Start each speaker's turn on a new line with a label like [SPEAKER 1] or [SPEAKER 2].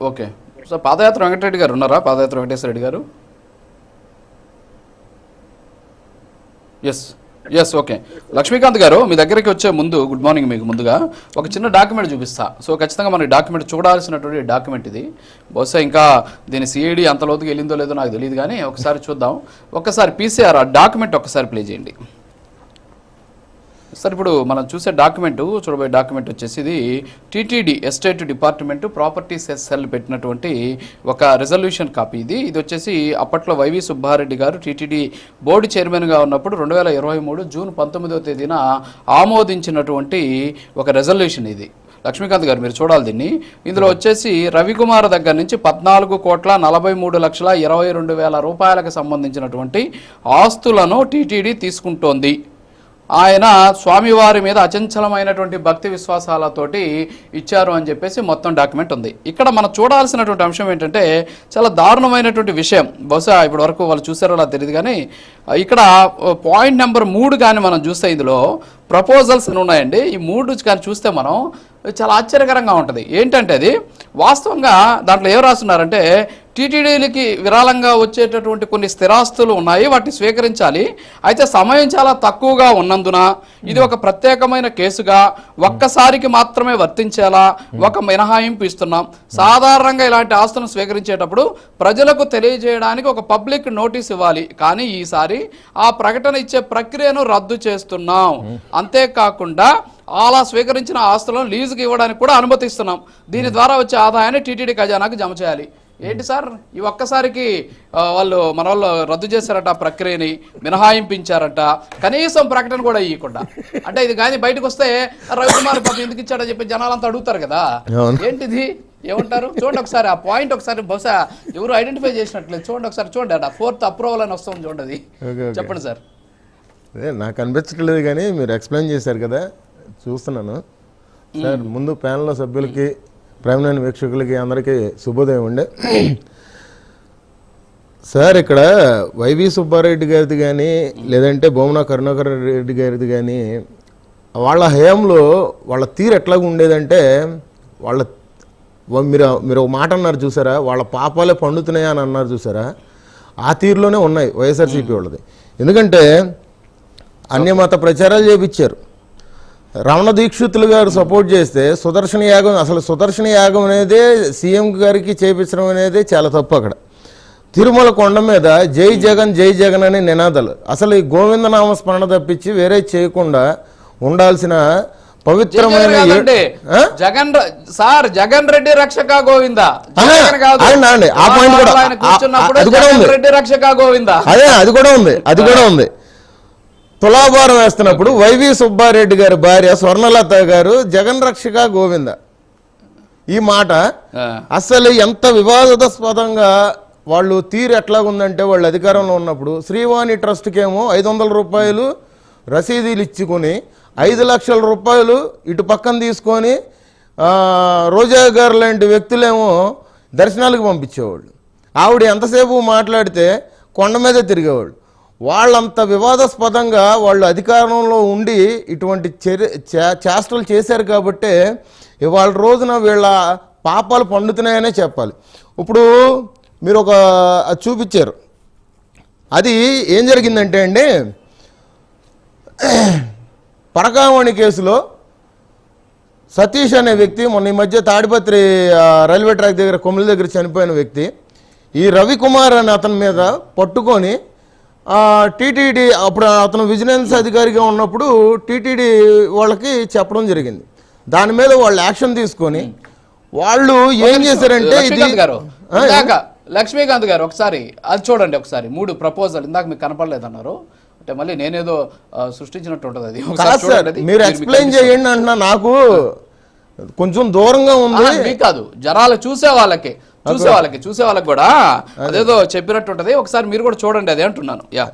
[SPEAKER 1] Okay. So పాదయాత్ర వెంకటరెడ్డి గారు ఉన్నారా? పాదయాత్ర వెంకటేశ్వర రెడ్డి గారు? ఎస్ ఎస్ ఓకే లక్ష్మీకాంత్ గారు మీ దగ్గరికి వచ్చే ముందు గుడ్ మార్నింగ్ మీకు ముందుగా. ఒక చిన్న డాక్యుమెంట్ చూపిస్తా. సో ఖచ్చితంగా మనకి డాక్యుమెంట్ చూడాల్సినటువంటి డాక్యుమెంట్ ఇది. బహుశా ఇంకా దీని సిఐడి అంత లోతుకి వెళ్ళిందో లేదో నాకు తెలియదు కానీ ఒకసారి చూద్దాం. ఒక్కసారి పీసీఆర్ ఆ డాక్యుమెంట్ ఒక్కసారి ప్లే చేయండి. సార్ ఇప్పుడు మనం చూసే డాక్యుమెంట్ చూడబోయే డాక్యుమెంట్ వచ్చేసి ఇది TTD estate department property cell పెట్టినటువంటి ఒక రిజల్యూషన్ కాపీ ఇది. ఇది వచ్చేసి అప్పట్లో వైవి సుబ్బారెడ్డి గారు టీటీడీ బోర్డు చైర్మన్గా ఉన్నప్పుడు రెండు వేల ఇరవై మూడు జూన్ పంతొమ్మిదవ తేదీన ఆమోదించినటువంటి ఒక రెజల్యూషన్ ఇది. లక్ష్మీకాంత్ గారు మీరు చూడాలి దీన్ని. ఇందులో వచ్చేసి రవికుమార్ దగ్గర నుంచి పద్నాలుగు కోట్ల నలభై మూడు లక్షల ఇరవై రెండు వేల రూపాయలకు సంబంధించినటువంటి ఆస్తులను టీటీడీ తీసుకుంటోంది. ఆయన స్వామివారి మీద అచంచలమైనటువంటి భక్తి విశ్వాసాలతోటి ఇచ్చారు అని చెప్పేసి మొత్తం డాక్యుమెంట్ ఉంది. ఇక్కడ మనం చూడాల్సినటువంటి అంశం ఏంటంటే చాలా దారుణమైనటువంటి విషయం. బహుశా ఇప్పటి వరకు వాళ్ళు చూసారో అలా తెలియదు కానీ ఇక్కడ పాయింట్ నెంబర్ మూడు కానీ మనం చూస్తే ఇందులో ప్రపోజల్స్ అని ఉన్నాయండి. ఈ మూడు కానీ చూస్తే మనం చాలా ఆశ్చర్యకరంగా ఉంటుంది. ఏంటంటే అది వాస్తవంగా దాంట్లో ఏం రాస్తున్నారంటే టీటీడీలకి విరాళంగా వచ్చేటటువంటి కొన్ని స్థిరాస్తులు ఉన్నాయి వాటిని స్వీకరించాలి. అయితే సమయం చాలా తక్కువగా ఉన్నందున ఇది ఒక ప్రత్యేకమైన కేసుగా ఒక్కసారికి మాత్రమే వర్తించేలా ఒక మినహాయింపు ఇస్తున్నాం. సాధారణంగా ఇలాంటి ఆస్తులను స్వీకరించేటప్పుడు ప్రజలకు తెలియజేయడానికి ఒక పబ్లిక్ నోటీస్ ఇవ్వాలి. కానీ ఈసారి ఆ ప్రకటన ఇచ్చే ప్రక్రియను రద్దు చేస్తున్నాం. అంతేకాకుండా అలా స్వీకరించిన ఆస్తులను లీజుకి ఇవ్వడానికి కూడా అనుమతిస్తున్నాం. దీని ద్వారా వచ్చే ఆదాయాన్ని టీటీడీ ఖజానాకు జమ చేయాలి. ఏంటి సార్? ఈ ఒక్కసారికి వాళ్ళు మన వాళ్ళు రద్దు చేశారట ఆ ప్రక్రియని మినహాయింపించారట. కనీసం ప్రకటన కూడా ఇవ్వకుండా అంటే ఇది కానీ బయటకు వస్తే రవికుమార్ పాపం ఎందుకు ఇచ్చాడని చెప్పి జనాలంతా అడుగుతారు కదా. ఏంటిది? ఏమంటారు? చూడండి ఒకసారి ఆ పాయింట్ ఒకసారి బహుశా ఎవరు ఐడెంటిఫై చేసినట్లేదు. చూడండి ఒకసారి చూడండి అట. ఫోర్త్ అప్రూవల్ అని వస్తుంది చూడండి. చెప్పండి సార్.
[SPEAKER 2] అదే నాకు అనిపించట్లేదు కానీ మీరు ఎక్స్ప్లెయిన్ చేశారు కదా. చూస్తున్నాను. సార్ ముందు ప్యానల్ సభ్యులకి ప్రేమలేని వీక్షకులకి అందరికీ శుభోదయం ఉండే సార్ ఇక్కడ వైవి సుబ్బారెడ్డి గారిది కానీ లేదంటే భోమన కరుణాకర్ రెడ్డి గారిది కానీ వాళ్ళ హయాంలో వాళ్ళ తీరు ఎట్లా ఉండేదంటే వాళ్ళ మీరు మీరు ఒక మాట అన్నారు చూసారా? వాళ్ళ పాపాలే పండుతున్నాయా అని అన్నారు చూసారా? ఆ తీరులోనే ఉన్నాయి వైఎస్ఆర్సీపీ వాళ్ళది. ఎందుకంటే అన్యమత ప్రచారాలు చేపించారు. రమణ దీక్షితులు గారు సపోర్ట్ చేస్తే సుదర్శన యాగం అసలు సుదర్శన యాగం అనేది సీఎం గారికి చేపించడం అనేది చాలా తప్పు అక్కడ. తిరుమల కొండ మీద జై జగన్ జై జగన్ అనే నినాదాలు. అసలు ఈ గోవిందనామ స్మరణ తప్పించి వేరే చేయకుండా ఉండాల్సిన పవిత్రమైన?
[SPEAKER 1] జగన్ సార్ జగన్ రెడ్డి రక్షక గోవింద.
[SPEAKER 2] అది కూడా ఉంది.
[SPEAKER 1] రెడ్డి రక్షక గోవింద.
[SPEAKER 2] అదే అది కూడా ఉంది అది కూడా ఉంది. తులాభారం వేస్తున్నప్పుడు వైవి సుబ్బారెడ్డి గారి భార్య స్వర్ణలత గారు జగన్ రక్షక గోవింద. ఈ మాట. అసలు ఎంత వివాదాస్పదంగా వాళ్ళు తీరు ఎట్లా ఉందంటే వాళ్ళు అధికారంలో ఉన్నప్పుడు శ్రీవాణి ట్రస్ట్కి ఏమో ఐదు వందల రూపాయలు రసీదులు ఇచ్చుకొని ఐదు లక్షల రూపాయలు ఇటు పక్కన తీసుకొని రోజా గారు లాంటి వ్యక్తులేమో దర్శనాలకు పంపించేవాళ్ళు. ఆవిడ ఎంతసేపు మాట్లాడితే కొండ మీదే తిరిగేవాళ్ళు. వాళ్ళంత వివాదాస్పదంగా వాళ్ళు అధికారంలో ఉండి ఇటువంటి చర్య చేష్టలు చేశారు కాబట్టే ఇవాళ రోజున వీళ్ళ పాపాలు పండుతున్నాయనే చెప్పాలి. ఇప్పుడు మీరు ఒక అది చూపించారు. అది ఏం జరిగిందంటే అండి పరకామణి కేసులో సతీష్ అనే వ్యక్తి మొన్న ఈ మధ్య తాడిపత్రి రైల్వే ట్రాక్ దగ్గర కొమ్మిల దగ్గర చనిపోయిన వ్యక్తి ఈ రవికుమార్ అనే అతని మీద పట్టుకొని టీటీడీ అప్పుడు అతను విజిలెన్స్ అధికారిగా ఉన్నప్పుడు టీటీడీ వాళ్ళకి చెప్పడం జరిగింది. దాని మీద వాళ్ళు యాక్షన్ తీసుకొని వాళ్ళు ఏం చేశారంటే ఇది
[SPEAKER 1] లక్ష్మీకాంత్ గారు ఒకసారి అది చూడండి ఒకసారి మూడు ప్రపోజల్ ఇందాక మీకు కనపడలేదు అన్నారు అంటే మళ్ళీ నేనేదో సృష్టించినట్టు ఉంటుంది అది.
[SPEAKER 2] మీరు ఎక్స్ప్లెయిన్ చేయండి అంటున్నా నాకు కొంచెం దూరంగా ఉంది.
[SPEAKER 1] కాదు జనాలు చూసే వాళ్ళకి. చూసే వాళ్ళకి చూసే వాళ్ళకి కూడా అదేదో చెప్పినట్టు ఉంటది ఒకసారి మీరు కూడా చూడండి అదే అంటున్నాను. యా.